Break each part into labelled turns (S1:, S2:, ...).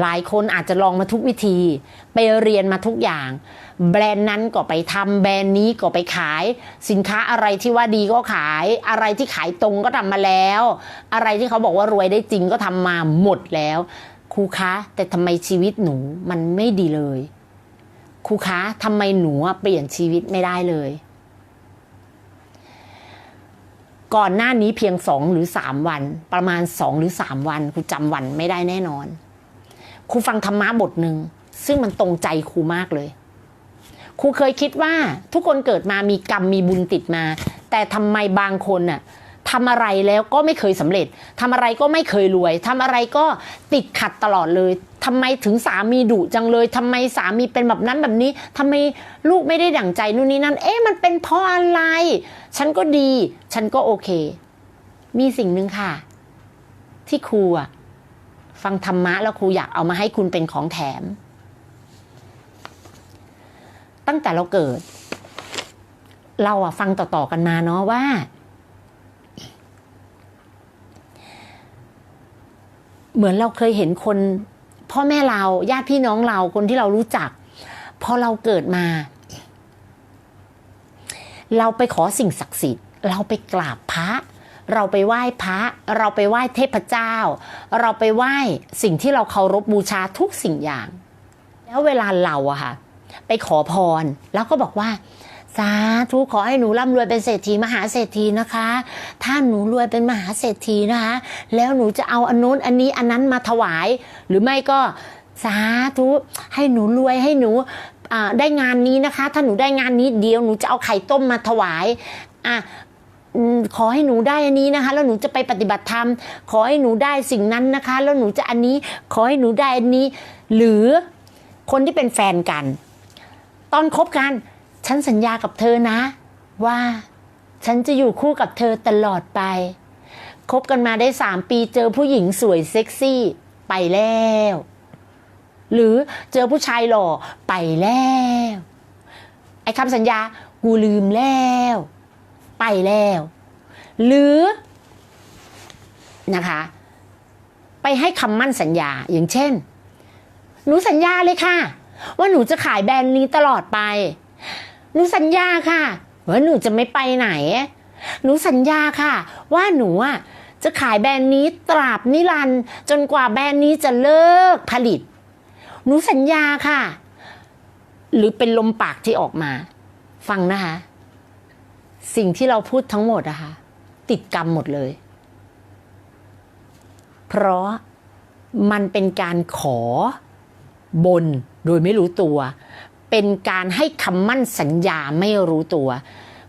S1: หลายคนอาจจะลองมาทุกวิธี ไปเรียนมาทุกอย่าง แบรนด์นั้นก็ไปทำแบรนด์นี้ก็ไปขาย สินค้าอะไรที่ว่าดีก็ขาย อะไรที่ขายตรงก็ทำมาแล้ว อะไรที่เขาบอกว่ารวยได้จริงก็ทำมาหมดแล้วครูคะ แต่ทำไมชีวิตหนูมันไม่ดีเลยครูคะทำไมหนูเปลี่ยนชีวิตไม่ได้เลย ก่อนหน้านี้เพียงสองหรือสามวัน ประมาณสองหรือสามวันครูจำวันไม่ได้แน่นอน ครูฟังธรรมะบทหนึ่งซึ่งมันตรงใจครูมากเลย ครูเคยคิดว่าทุกคนเกิดมามีกรรมมีบุญติดมา แต่ทำไมบางคนน่ะทำอะไรแล้วก็ไม่เคยสำเร็จทำอะไรก็ไม่เคยรวยทำอะไรก็ติดขัดตลอดเลยทำไมถึงสามีดุจังเลยทำไมสามีเป็นแบบนั้นแบบนี้ทำไมลูกไม่ได้ดั่งใจนู่นนี่นั่น เอ๊ะมันเป็นเพราะอะไร ฉันก็ดี ฉันก็โอเค มีสิ่งหนึ่งค่ะ ที่ครูอะ ฟังธรรมะแล้วครูอยากเอามาให้คุณเป็นของแถม ตั้งแต่เราเกิด เราอะฟังต่อๆกันมาเนาะว่า เหมือนเราเคยเห็นคน พ่อแม่เราญาติพี่น้องเราคนที่เรารู้จัก พอเราเกิดมา เราไปขอสิ่งศักดิ์สิทธิ์ เราไปกราบพระ เราไปไหว้พระ เราไปไหว้เทพเจ้า เราไปไหว้สิ่งที่เราเคารพบูชาทุกสิ่งอย่าง แล้วเวลาเราอะค่ะ ไปขอพรแล้วก็บอกว่าสาธุขอให้หนูร่ำรวยเป็นเศรษฐีมหาเศรษฐีนะคะ ถ้าหนูรวยเป็นมหาเศรษฐีนะคะ แล้วหนูจะเอาอันนู้นอันนี้อันนั้นมาถวาย หรือไม่ก็สาธุให้หนูรวยให้หนูได้งานนี้นะคะ ถ้าหนูได้งานนี้เดียวหนูจะเอาไข่ต้มมาถวายอะ ขอให้หนูได้อันนี้นะคะ แล้วหนูจะไปปฏิบัติธรรม ขอให้หนูได้สิ่งนั้นนะคะ แล้วหนูจะอันนี้ ขอให้หนูได้อันนี้ หรือคนที่เป็นแฟนกัน ตอนคบกัน ฉันสัญญากับเธอนะ ว่าฉันจะอยู่คู่กับเธอตลอดไปคบกันมาได้สามปีเจอผู้หญิงสวยเซ็กซี่ไปแล้ว หรือเจอผู้ชายหล่อไปแล้ว ไอ้คำสัญญากูลืมแล้ว ไปแล้ว หรือนะคะ ไปให้คำมั่นสัญญาอย่างเช่น หนูสัญญาเลยค่ะ ว่าหนูจะขายแบรนด์นี้ตลอดไป หนูสัญญาค่ะว่าหนูจะไม่ไปไหน หนูสัญญาค่ะ ว่าหนูอะจะขายแบรนด์นี้ตราบนิรันด์จนกว่าแบรนด์นี้จะเลิกผลิต หนูสัญญาค่ะ หรือเป็นลมปากที่ออกมา ฟังนะคะ สิ่งที่เราพูดทั้งหมดอะค่ะติดกรรมหมดเลย เพราะมันเป็นการขอบนโดยไม่รู้ตัว เป็นการให้คำมั่นสัญญาไม่รู้ตัว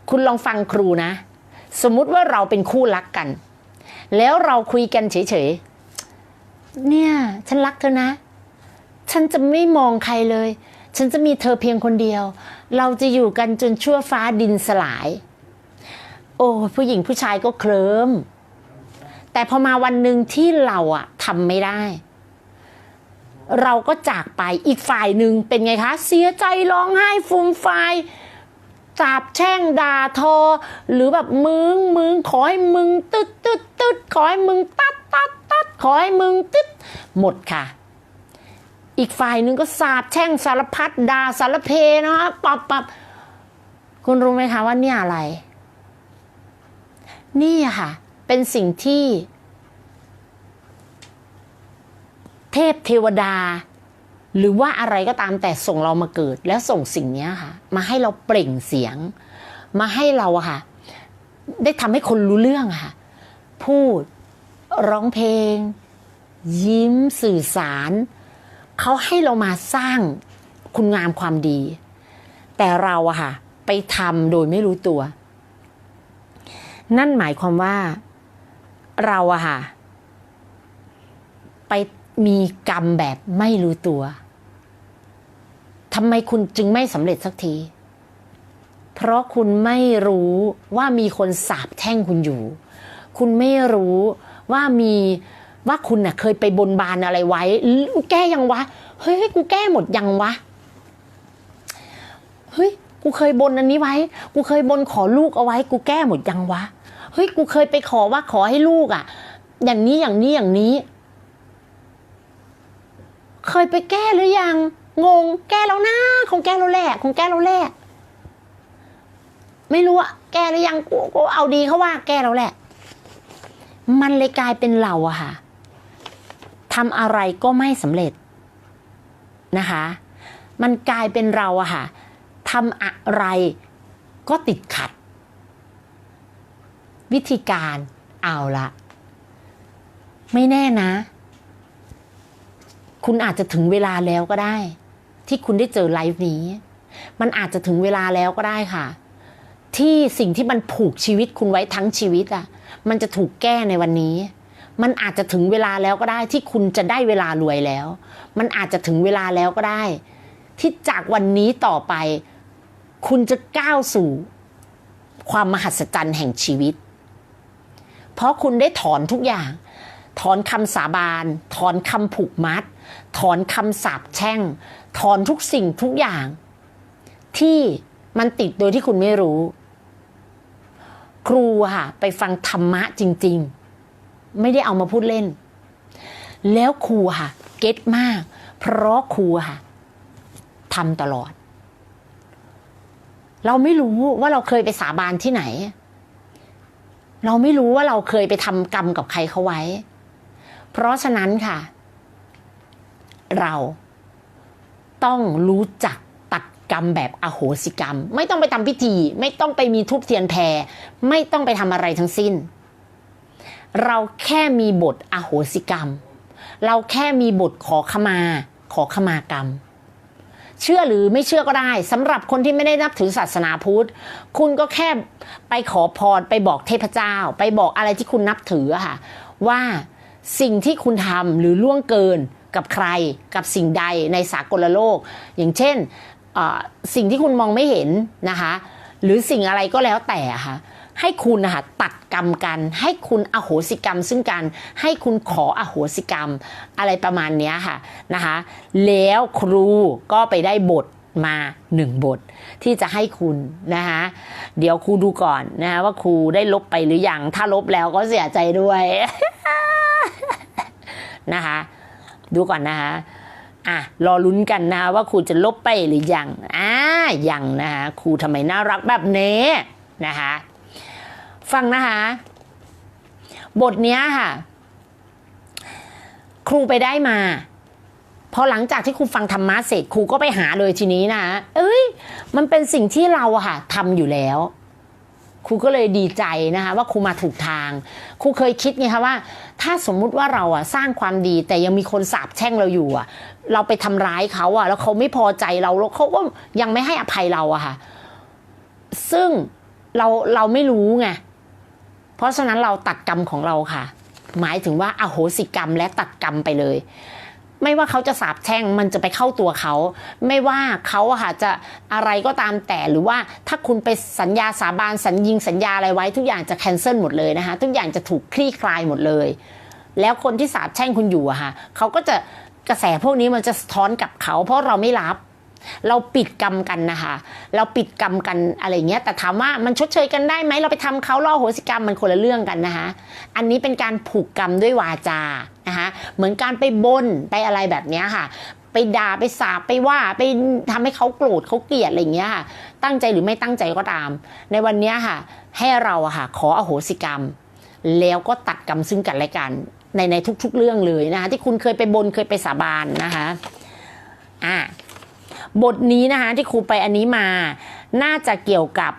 S1: คุณลองฟังครูนะ สมมุติว่าเราเป็นคู่รักกัน แล้วเราคุยกันเฉยๆ เนี่ย ฉันรักเธอนะ ฉันจะไม่มองใครเลย ฉันจะมีเธอเพียงคนเดียว เราจะอยู่กันจนชั่วฟ้าดินสลาย อ้ผู้หญิงผู้ชายก็เคลิมแต่พอมาวันหนึ่งที่เราอะทำไม่ได้ เราก็จากไปอีกฝ่ายหนึ่งเป็นไงคะ เสียใจร้องไห้ฟูมฟายสาบแช่งด่าทอ หรือแบบมึงมึงขอให้มึงตึ๊ดตึ๊ดตึ๊ดขอให้มึงตัดตัดตัดขอให้มึงตึ๊ดหมดค่ะ อีกฝ่ายหนึ่งก็สาบแช่งสารพัดด่าสารเพนะคะปับปับคุณรู้ไหมคะว่าเนี่ยอะไร นี่ค่ะ เป็นสิ่งที่ เทพเทวดา หรือว่าอะไรก็ตามแต่ส่งเรามาเกิด แล้วส่งสิ่งนี้ค่ะ มาให้เราเปล่งเสียง มาให้เราค่ะ ได้ทำให้คนรู้เรื่องค่ะ พูดร้องเพลง ยิ้มสื่อสาร เขาให้เรามาสร้างคุณงามความดี แต่เราอะค่ะ ไปทำโดยไม่รู้ตัว นั่นหมายความว่าเราอะค่ะ ไปมีกรรมแบบไม่รู้ตัวทำไมคุณจึงไม่สำเร็จสักที เพราะคุณไม่รู้ว่ามีคนสาบแช่งคุณอยู่ คุณไม่รู้ว่ามีว่าคุณน่ะเคยไปบนบานอะไรไว้ แก้ยังวะ เฮ้ยกูแก้หมดยังวะ เฮ้ย กูเคยบนอันนี้ไว้ กูเคยบนขอลูกเอาไว้ กูแก้หมดยังวะ เฮ้ยกูเคยไปขอว่าขอให้ลูกอะ อย่างนี้อย่างนี้อย่างนี้ เคยไปแก้หรือยัง งง แก้แล้วนะคงแก้แล้วแหละคงแก้แล้วแหละไม่รู้อะแก้หรือยังกูกูเอาดีเขาว่าแก้แล้วแหละ มันเลยกลายเป็นเราอะค่ะทำอะไรก็ไม่สำเร็จนะคะ มันกลายเป็นเราอะค่ะทำอะไรก็ติดขัด วิธีการเอาละไม่แน่นะ คุณอาจจะถึงเวลาแล้วก็ได้ ที่คุณได้เจอไลฟ์นี้ มันอาจจะถึงเวลาแล้วก็ได้ค่ะ ที่สิ่งที่มันผูกชีวิตคุณไว้ทั้งชีวิตอะมันจะถูกแก้ในวันนี้ มันอาจจะถึงเวลาแล้วก็ได้ ที่คุณจะได้เวลารวยแล้ว มันอาจจะถึงเวลาแล้วก็ได้ ที่จากวันนี้ต่อไป คุณจะก้าวสู่ ความมหัศจรรย์แห่งชีวิต เพราะคุณได้ถอนทุกอย่าง ถอนคำสาบาน ถอนคำผูกมัด ถอนคำสาปแช่ง ถอนทุกสิ่งทุกอย่าง ที่มันติดโดยที่คุณไม่รู้ ครูค่ะ ไปฟังธรรมะจริง ๆ ไม่ได้เอามาพูดเล่น แล้วครูค่ะ เก็ตมาก เพราะครูค่ะทำตลอด เราไม่รู้ว่าเราเคยไปสาบานที่ไหน เราไม่รู้ว่าเราเคยไปทำกรรมกับใครเขาไว้ เพราะฉะนั้นค่ะ เราต้องรู้จักตัดกรรมแบบอโหสิกรรม ไม่ต้องไปทำพิธี ไม่ต้องไปมีทุบเทียนแพร ไม่ต้องไปทำอะไรทั้งสิ้น เราแค่มีบทอโหสิกรรม เราแค่มีบทขอขมา ขอขมากรรม เชื่อหรือไม่เชื่อก็ได้สำหรับคนที่ไม่ได้นับถือศาสนาพุทธ คุณก็แค่ไปขอพรไปบอกเทพเจ้า ไปบอกอะไรที่คุณนับถือค่ะ ว่าสิ่งที่คุณทำหรือล่วงเกินกับใครกับสิ่งใดในสากลโลก อย่างเช่นสิ่งที่คุณมองไม่เห็นนะคะ หรือสิ่งอะไรก็แล้วแต่ค่ะ ให้คุณนะคะตัดกรรมกัน ให้คุณอโหสิกรรมซึ่งกัน ให้คุณขออโหสิกรรม อะไรประมาณนี้ค่ะนะคะแล้วครูก็ไปได้บทมาหนึ่งบทที่จะให้คุณนะคะเดี๋ยวครูดูก่อนนะคะว่าครูได้ลบไปหรือยังถ้าลบแล้วก็เสียใจด้วยนะคะดูก่อนนะคะอะรอลุ้นกันนะคะว่าครูจะลบไปหรือยังอ่ายังนะคะครูทำไมน่ารักแบบนี้นะคะ ฟังนะคะ บทเนี้ยค่ะ ครูไปได้มาพอหลังจากที่ครูฟังธรรมะเสร็จครูก็ไปหาเลยทีนี้นะเอ้ย มันเป็นสิ่งที่เราอะค่ะทำอยู่แล้วครูก็เลยดีใจนะคะว่าครูมาถูกทางครูเคยคิดไงคะว่า ถ้าสมมุติว่าเราอะสร้างความดีแต่ยังมีคนสาบแช่งเราอยู่อะเราไปทำร้ายเขาอะแล้วเขาไม่พอใจเราแล้วเขาก็ยังไม่ให้อภัยเราอะค่ะ ซึ่งเราเราไม่รู้ไง เพราะฉะนั้นเราตัดกรรมของเราค่ะ หมายถึงว่าอาโหสิกรรมและตัดกรรมไปเลย ไม่ว่าเขาจะสาบแช่งมันจะไปเข้าตัวเขา ไม่ว่าเขาค่ะจะอะไรก็ตามแต่หรือว่าถ้าคุณไปสัญญาสาบานสัญญิงสัญญาอะไรไว้ทุกอย่างจะแคนเซิลหมดเลยนะคะทุกอย่างจะถูกคลี่คลายหมดเลย แล้วคนที่สาบแช่งคุณอยู่อะค่ะเขาก็จะกระแสพวกนี้มันจะสะท้อนกับเขา เพราะเราไม่รับ เราปิดกรรมกันนะคะ เราปิดกรรมกันอะไรเงี้ย แต่ถามว่ามันชดเชยกันได้ไหมเราไปทำเขาล่อโหสิกรรมมันคนละเรื่องกันนะคะ อันนี้เป็นการผูกกรรมด้วยวาจานะคะเหมือนการไปบนไปอะไรแบบเนี้ยค่ะ ไปด่าไปสาบไปว่าไปทำให้เขาโกรธเขาเกลียดอะไรเงี้ยค่ะ ตั้งใจหรือไม่ตั้งใจก็ตาม ในวันนี้ค่ะ ให้เราอะค่ะ ขออโหสิกรรม แล้วก็ตัดกรรมซึ่งกันและกันในในทุก ๆ เรื่องเลยนะคะที่คุณเคยไปบนเคยไปสาบานนะคะ อ่า บทนี้นะคะที่ครูไปอันนี้มา น่าจะเกี่ยวกับ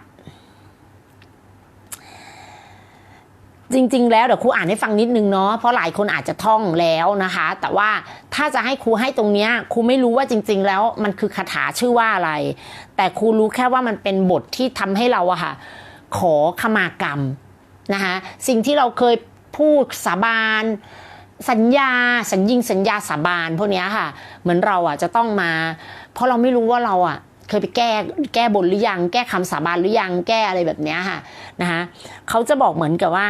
S1: จริง ๆ แล้วเดี๋ยวครูอ่านให้ฟังนิดนึงเนาะเพราะหลายคนอาจจะท่องแล้วนะคะ แต่ว่าถ้าจะให้ครูให้ตรงเนี้ยครูไม่รู้ว่าจริง ๆ แล้วมันคือคาถาชื่อว่าอะไร แต่ครูรู้แค่ว่ามันเป็นบทที่ทำให้เราอะค่ะ ขอขมากรรมนะคะสิ่งที่เราเคยพูดสาบานสัญญา สัญญิงสัญญาสาบานพวกเนี้ยค่ะ เหมือนเราอะจะต้องมา เพราะเราไม่รู้ว่าเราอะเคยไปแก้แก้บนหรือยัง แก้คำสาบานหรือยังแก้อะไรแบบเนี้ยค่ะนะคะเขาจะบอกเหมือนกับว่า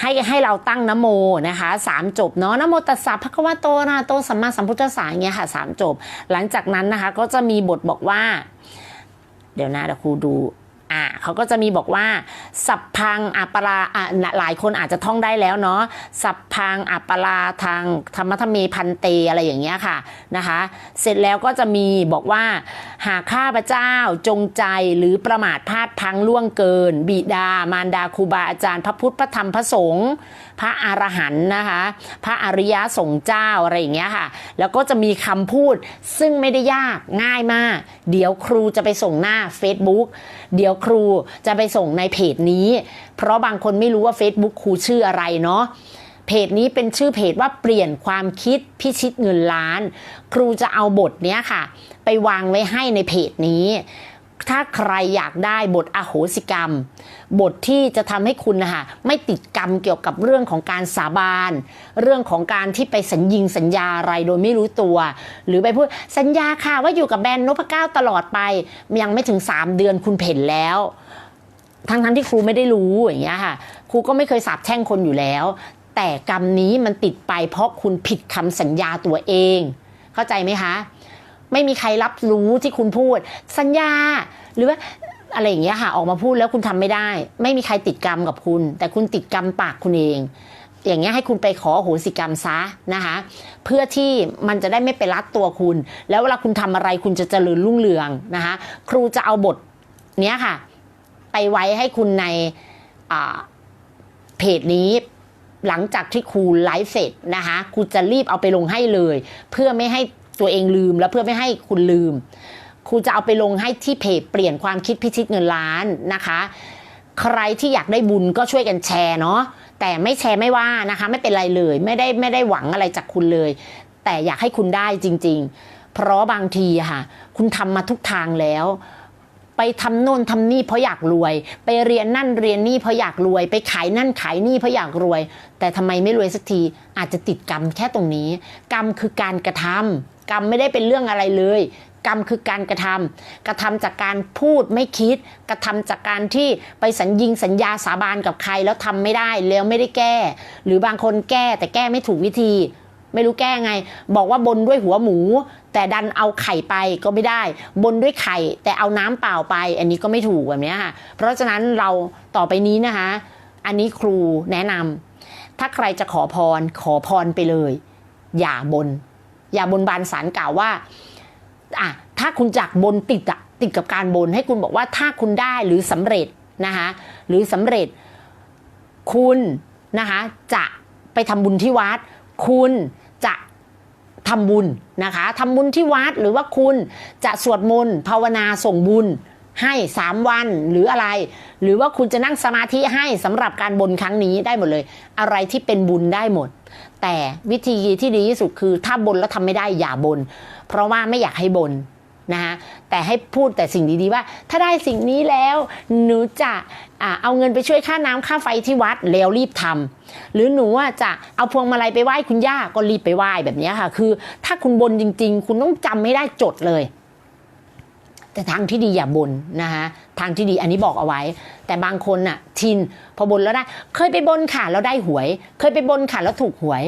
S1: ให้ให้เราตั้งนโมนะคะสามจบเนาะนโมตัสสะภะควะโตนะโตสัมมาสัมพุทธัสสะอย่างเงี้ยค่ะสามจบ หลังจากนั้นนะคะก็จะมีบทบอกว่า เดี๋ยวนะเดี๋ยวครูดู อ่าเขาก็จะมีบอกว่า สัพพังอัปปราอะหลายคนอาจจะท่องได้แล้วเนาะสัพพังอัปปราทางธรรมธรรมีพันเตอะไรอย่างเงี้ยค่ะนะคะ เสร็จแล้วก็จะมีบอกว่า หากข้าพเจ้าจงใจหรือประมาทพลาดพังล่วงเกิน บิดามารดาครูบาอาจารย์ พระพุทธพระธรรมพระสงฆ์พระอรหันต์นะคะ พระอริยสงฆ์เจ้าอะไรอย่างเงี้ยค่ะ แล้วก็จะมีคำพูดซึ่งไม่ได้ยากง่ายมาก เดี๋ยวครูจะไปส่งหน้า Facebook เดี๋ยวครูจะไปส่งในเพจนี้ เพราะบางคนไม่รู้ว่า Facebook ครูชื่ออะไรเนาะเพจนี้เป็นชื่อเพจว่าเปลี่ยนความคิดพิชิตเงินล้าน ครูจะเอาบทเนี้ยค่ะ ไปวางไว้ให้ในเพจนี้ ถ้าใครอยากได้บทอโหสิกรรม บทที่จะทำให้คุณนะคะไม่ติดกรรมเกี่ยวกับเรื่องของการสาบาน เรื่องของการที่ไปสัญญิงสัญญาอะไรโดยไม่รู้ตัว หรือไปพูดสัญญาค่ะว่าอยู่กับแบรนด์นพเก้าตลอดไป ยังไม่ถึง 3 เดือนคุณเพ่นแล้ว ทั้งทั้งๆที่ครูไม่ได้รู้อย่างเงี้ยค่ะ ครูก็ไม่เคยสาบแช่งคนอยู่แล้ว แต่กรรมนี้มันติดไปเพราะคุณผิดคำสัญญาตัวเอง เข้าใจไหมคะ ไม่มีใครรับรู้ที่คุณพูด สัญญา หรือว่าอะไรอย่างเงี้ยค่ะออกมาพูดแล้วคุณทำไม่ได้ ไม่มีใครติดกรรมกับคุณ แต่คุณติดกรรมปากคุณเอง อย่างเงี้ยให้คุณไปขอโหสิกรรมซะนะคะ เพื่อที่มันจะได้ไม่ไปรัดตัวคุณ แล้วเวลาคุณทำอะไรคุณจะเจริญรุ่งเรืองนะคะ ครูจะเอาบทเนี้ยค่ะ ไปไว้ให้คุณในเพจนี้หลังจากที่ครูไลฟ์เสร็จนะคะครูจะรีบเอาไปลงให้เลย เพื่อไม่ให้ ตัวเองลืม และเพื่อไม่ให้คุณลืม ครูจะเอาไปลงให้ที่เพจเปลี่ยนความคิดพิชิตเงินล้านนะคะ ใครที่อยากได้บุญก็ช่วยกันแชร์เนาะแต่ไม่แชร์ไม่ว่านะคะ ไม่เป็นไรเลย ไม่ได้ไม่ได้หวังอะไรจากคุณเลย แต่อยากให้คุณได้จริง ๆ เพราะบางทีค่ะ คุณทำมาทุกทางแล้วไปทำโน่นทำนี่เพราะอยากรวย ไปเรียนนั่นเรียนนี่เพราะอยากรวย ไปขายนั่นขายนี่เพราะอยากรวย แต่ทำไมไม่รวยสักทีอาจจะติดกรรมแค่ตรงนี้ กรรมคือการกระทำ กรรมไม่ได้เป็นเรื่องอะไรเลย กรรมคือการกระทำกระทำจากการพูดไม่คิด กระทำจากการที่ไปสัญญิงสัญญาสาบานกับใครแล้วทำไม่ได้แล้วไม่ได้แก้ หรือบางคนแก้แต่แก้ไม่ถูกวิธี ไม่รู้แก้ไง บอกว่าบนด้วยหัวหมู แต่ดันเอาไข่ไปก็ไม่ได้ บนด้วยไข่ แต่เอาน้ำเปล่าไป อันนี้ก็ไม่ถูกแบบนี้ค่ะเพราะฉะนั้นเราต่อไปนี้นะคะ อันนี้ครูแนะนำถ้าใครจะขอพรขอพรไปเลย อย่าบน อย่าบนบานสารกล่าวว่าอะถ้าคุณจากบนติดอะติดกับการบนให้คุณบอกว่าถ้าคุณได้หรือสำเร็จนะคะหรือสำเร็จคุณนะคะจะไปทำบุญที่วัด คุณจะทำบุญนะคะทำบุญที่วัดหรือว่าคุณจะสวดมนต์ภาวนาส่งบุญให้สามวันหรืออะไร หรือว่าคุณจะนั่งสมาธิให้สำหรับการบนครั้งนี้ได้หมดเลย อะไรที่เป็นบุญได้หมด แต่วิธีที่ดีที่สุดคือถ้าบนแล้วทำไม่ได้อย่าบน เพราะว่าไม่อยากให้บนนะคะแต่ให้พูดแต่สิ่งดีๆว่า ถ้าได้สิ่งนี้แล้วหนูจะอ่าเอาเงินไปช่วยค่าน้ำค่าไฟที่วัดแล้วรีบทำหรือหนูว่าจะเอาพวงมาลัยไปไหว้คุณย่าก็รีบไปไหว้แบบนี้ค่ะ คือ ถ้าคุณบนจริง ๆ คุณต้องจำไม่ได้จดเลย แต่ทางที่ดีอย่าบนนะคะทางที่ดีอันนี้บอกเอาไว้ แต่บางคนน่ะชินพอบนแล้วได้ เคยไปบนค่ะแล้วได้หวย เคยไปบนค่ะแล้วถูกหวย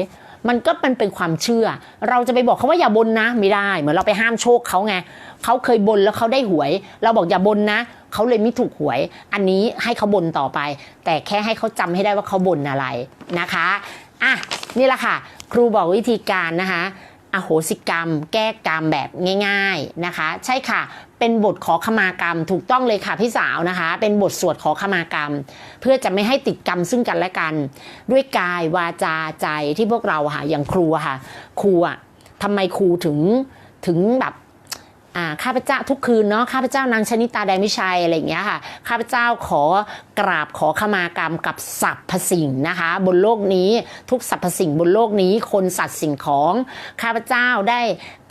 S1: มันก็มันเป็นความเชื่อ เราจะไปบอกเขาว่าอย่าบนนะไม่ได้ เหมือนเราไปห้ามโชคเขาไงเขาเคยบนแล้วเขาได้หวย เราบอกอย่าบนนะเขาเลยไม่ถูกหวย อันนี้ให้เขาบนต่อไป แต่แค่ให้เขาจำให้ได้ว่าเขาบนอะไรนะคะอะนี่แหละค่ะ ครูบอกวิธีการนะคะอโหสิกรรม แก้กรรมแบบง่าย ๆนะคะ ใช่ค่ะ เป็นบทขอขมากรรม ถูกต้องเลยค่ะพี่สาวนะคะ เป็นบทสวดขอขมากรรม เพื่อจะไม่ให้ติดกรรมซึ่งกันและกัน ด้วยกายวาจาใจที่พวกเราค่ะอย่างครูค่ะ ครูอะทำไมครูถึงถึงแบบ ข้าพเจ้าทุกคืนเนาะข้าพเจ้านางชนิตาแดงวิชัยอะไรอย่างเงี้ยค่ะข้าพเจ้าขอกราบขอขมากรรมกับสรรพสิ่งนะคะ บนโลกนี้ทุกสรรพสิ่งบนโลกนี้คนสัตว์สิ่งของข้าพเจ้าได้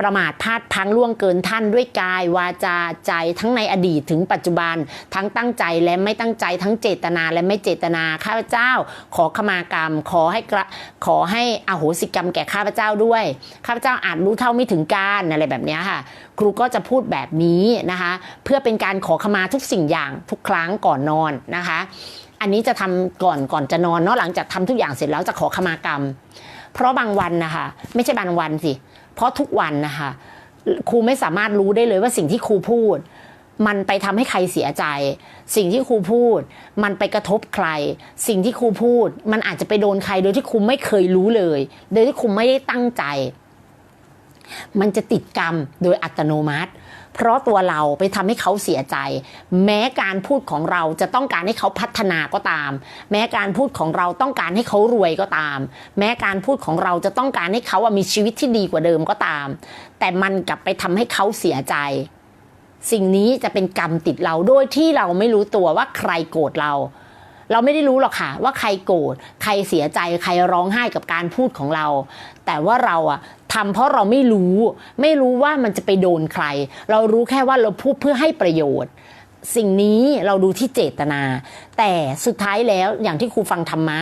S1: ประมาทพลาดพังล่วงเกินท่านด้วยกายวาจาใจทั้งในอดีตถึงปัจจุบันทั้งตั้งใจและไม่ตั้งใจทั้งเจตนาและไม่เจตนาข้าพเจ้า ขอขมากรรม ขอให้ขอให้อโหสิกรรมแก่ข้าพเจ้าด้วย ข้าพเจ้าอาจรู้เท่าไม่ถึงการอะไรแบบเนี้ยค่ะครูก็จะพูดแบบนี้นะคะ เพื่อเป็นการขอขมาทุกสิ่งอย่างทุกครั้งก่อนนอนนะคะ อันนี้จะทำก่อนก่อนจะนอนเนาะหลังจากทำทุกอย่างเสร็จแล้วจะขอขมากรรม เพราะบางวันนะคะ ไม่ใช่บางวันสิ เพราะทุกวันนะคะครูไม่สามารถรู้ได้เลยว่าสิ่งที่ครูพูดมันไปทำให้ใครเสียใจ สิ่งที่ครูพูด มันไปกระทบใคร สิ่งที่ครูพูด มันอาจจะไปโดนใครโดยที่ครูไม่เคยรู้เลย โดยที่ครูไม่ได้ตั้งใจ มันจะติดกรรมโดยอัตโนมัติ เพราะตัวเราไปทำให้เขาเสียใจ แม้การพูดของเราจะต้องการให้เขาพัฒนาก็ตาม แม้การพูดของเราต้องการให้เขารวยก็ตาม แม้การพูดของเราจะต้องการให้เขามีชีวิตที่ดีกว่าเดิมก็ตาม แต่มันกลับไปทำให้เขาเสียใจสิ่งนี้จะเป็นกรรมติดเราโดยที่เราไม่รู้ตัวว่าใครโกรธเรา เราไม่ได้รู้หรอกค่ะ ว่าใครโกรธใครเสียใจใครร้องไห้กับการพูดของเรา แต่ว่าเราอะทำเพราะเราไม่รู้ ไม่รู้ว่ามันจะไปโดนใคร เรารู้แค่ว่าเราพูดเพื่อให้ประโยชน์ สิ่งนี้เราดูที่เจตนา แต่สุดท้ายแล้วอย่างที่ครูฟังธรรมะ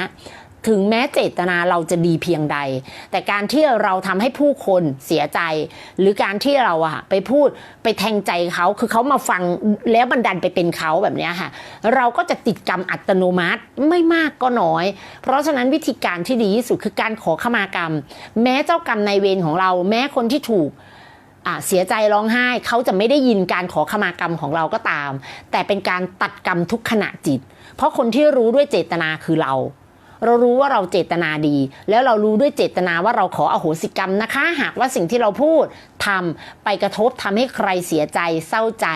S1: ถึงแม้เจตนาเราจะดีเพียงใด แต่การที่เราทำให้ผู้คนเสียใจ หรือการที่เราอะไปพูดไปแทงใจเขาคือเขามาฟังแล้วบันดันไปเป็นเขาแบบนี้ค่ะ เราก็จะติดกรรมอัตโนมัติไม่มากก็น้อย เพราะฉะนั้นวิธีการที่ดีที่สุดคือการขอขมากรรม แม้เจ้ากรรมนายเวรของเรา แม้คนที่ถูกเสียใจร้องไห้เขาจะไม่ได้ยินการขอขมากรรมของเราก็ตาม แต่เป็นการตัดกรรมทุกขณะจิต เพราะคนที่รู้ด้วยเจตนาคือเรา เรารู้ว่าเราเจตนาดี แล้วเรารู้ด้วยเจตนาว่าเราขออโหสิกรรมนะคะ หากว่าสิ่งที่เราพูดทำไปกระทบทำให้ใครเสียใจ เศร้าใจ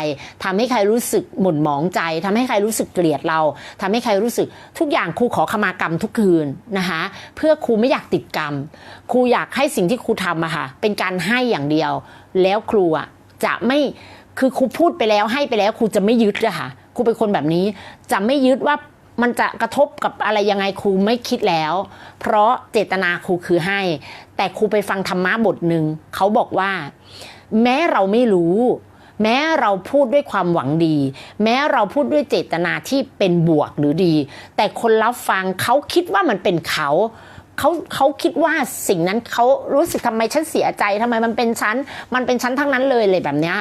S1: ทำให้ใครรู้สึกหม่นหมองใจทำให้ใครรู้สึกเกลียดเราทำให้ใครรู้สึกทุกอย่างครูขอขมากรรมทุกคืนนะคะเพื่อครูไม่อยากติดกรรมครูอยากให้สิ่งที่ครูทำอะค่ะเป็นการให้อย่างเดียว แล้วครูอะจะไม่คือครูพูดไปแล้วให้ไปแล้วครูจะไม่ยึดอะค่ะครูเป็นคนแบบนี้จะไม่ยึดว่า มันจะกระทบกับอะไรยังไงครูไม่คิดแล้ว เพราะเจตนาครูคือให้ แต่ครูไปฟังธรรมะบทหนึ่งเขาบอกว่า แม้เราไม่รู้ แม้เราพูดด้วยความหวังดี แม้เราพูดด้วยเจตนาที่เป็นบวกหรือดี แต่คนรับฟังเขาคิดว่ามันเป็นเขาเขาเขาคิดว่าสิ่งนั้นเขารู้สึกทำไมฉันเสียใจทำไมมันเป็นฉันมันเป็นฉันทั้งนั้นเลยเลยแบบเนี้ย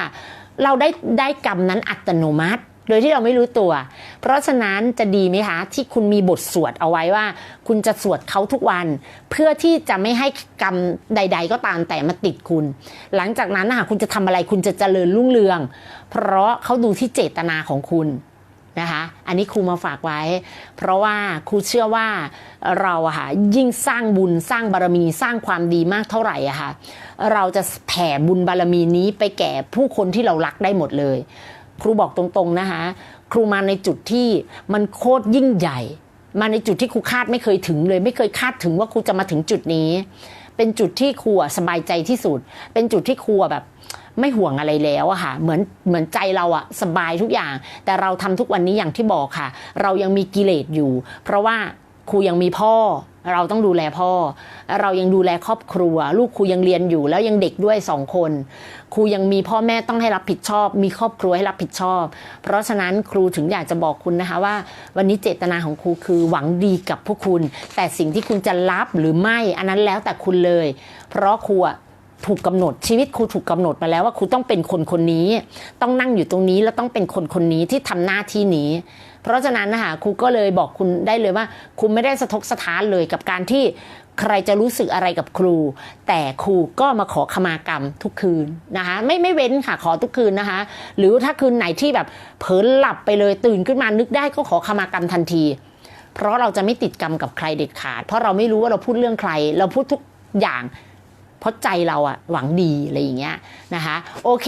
S1: เราได้ได้กรรมนั้นอัตโนมัติ โดยที่เราไม่รู้ตัว เพราะฉะนั้นจะดีไหมคะที่คุณมีบทสวดเอาไว้ว่า คุณจะสวดเขาทุกวัน เพื่อที่จะไม่ให้กรรมใด ๆ ก็ตามแต่มาติดคุณ หลังจากนั้นนะคะคุณจะทำอะไรคุณจะเจริญรุ่งเรือง เพราะเขาดูที่เจตนาของคุณนะคะ อันนี้ครูมาฝากไว้ เพราะว่าครูเชื่อว่าเราอะค่ะยิ่งสร้างบุญสร้างบารมีสร้างความดีมากเท่าไหร่อะค่ะเราจะแผ่บุญบารมีนี้ไปแก่ผู้คนที่เรารักได้หมดเลย ครูบอกตรงๆนะคะ ครูมาในจุดที่มันโคตรยิ่งใหญ่ มาในจุดที่ครูคาดไม่เคยถึงเลย ไม่เคยคาดถึงว่าครูจะมาถึงจุดนี้ เป็นจุดที่ครูสบายใจที่สุด เป็นจุดที่ครูแบบไม่ห่วงอะไรแล้วอะค่ะ เหมือนเหมือนใจเราอะสบายทุกอย่าง แต่เราทำทุกวันนี้อย่างที่บอกค่ะ เรายังมีกิเลสอยู่ เพราะว่าครูยังมีพ่อ เราต้องดูแลพ่อ เรายังดูแลครอบครัว ลูกครูยังเรียนอยู่ แล้วยังเด็กด้วยสองคน ครูยังมีพ่อแม่ต้องให้รับผิดชอบ มีครอบครัวให้รับผิดชอบ เพราะฉะนั้นครูถึงอยากจะบอกคุณนะคะว่า วันนี้เจตนาของครูคือหวังดีกับพวกคุณ แต่สิ่งที่คุณจะรับหรือไม่อันนั้นแล้วแต่คุณเลย เพราะครูอะ ถูกกำหนดชีวิตครูถูกกำหนดมาแล้วว่าครูต้องเป็นคนคนนี้ ต้องนั่งอยู่ตรงนี้แล้วต้องเป็นคนคนนี้ที่ทำหน้าที่นี้ เพราะฉะนั้นนะคะครูก็เลยบอกคุณได้เลยว่า คุณไม่ได้สะทกสะท้านเลยกับการที่ใครจะรู้สึกอะไรกับครู แต่ครูก็มาขอขมากรรมทุกคืนนะคะไม่ไม่เว้นค่ะขอทุกคืนนะคะ หรือถ้าคืนไหนที่แบบเผลอหลับไปเลยตื่นขึ้นมานึกได้ก็ขอขมากรรมทันที เพราะเราจะไม่ติดกรรมกับใครเด็ดขาด เพราะเราไม่รู้ว่าเราพูดเรื่องใคร เราพูดทุกอย่าง เพราะใจเราอะหวังดีอะไรอย่างเงี้ยนะคะโอเค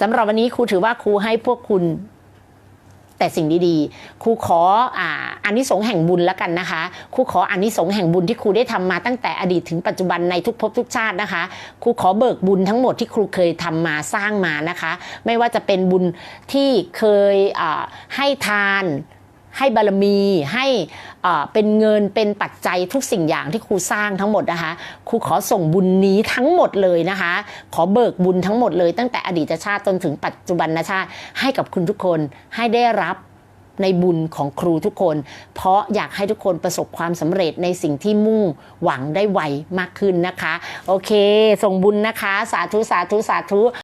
S1: สำหรับวันนี้ครูถือว่าครูให้พวกคุณแต่สิ่งดีๆ ครูขออ่าอานิสงส์แห่งบุญแล้วกันนะคะ ครูขออานิสงส์แห่งบุญที่ครูได้ทำมาตั้งแต่อดีตถึงปัจจุบันในทุกภพทุกชาตินะคะ ครูขอเบิกบุญทั้งหมดที่ครูเคยทำมาสร้างมานะคะ ไม่ว่าจะเป็นบุญที่เคยให้ทาน ให้บารมีให้เป็นเงินเป็นปัจจัยทุกสิ่งอย่างที่ครูสร้างทั้งหมดนะคะครูขอส่งบุญนี้ทั้งหมดเลยนะคะ ขอเบิกบุญทั้งหมดเลย ตั้งแต่อดีตชาติจนถึงปัจจุบันชาติ ให้กับคุณทุกคนให้ได้รับในบุญของครูทุกคน เพราะอยากให้ทุกคนประสบความสำเร็จในสิ่งที่มุ่งหวังได้ไวมากขึ้นนะคะ โอเค ส่งบุญนะคะ สาธุ สาธุ สาธุ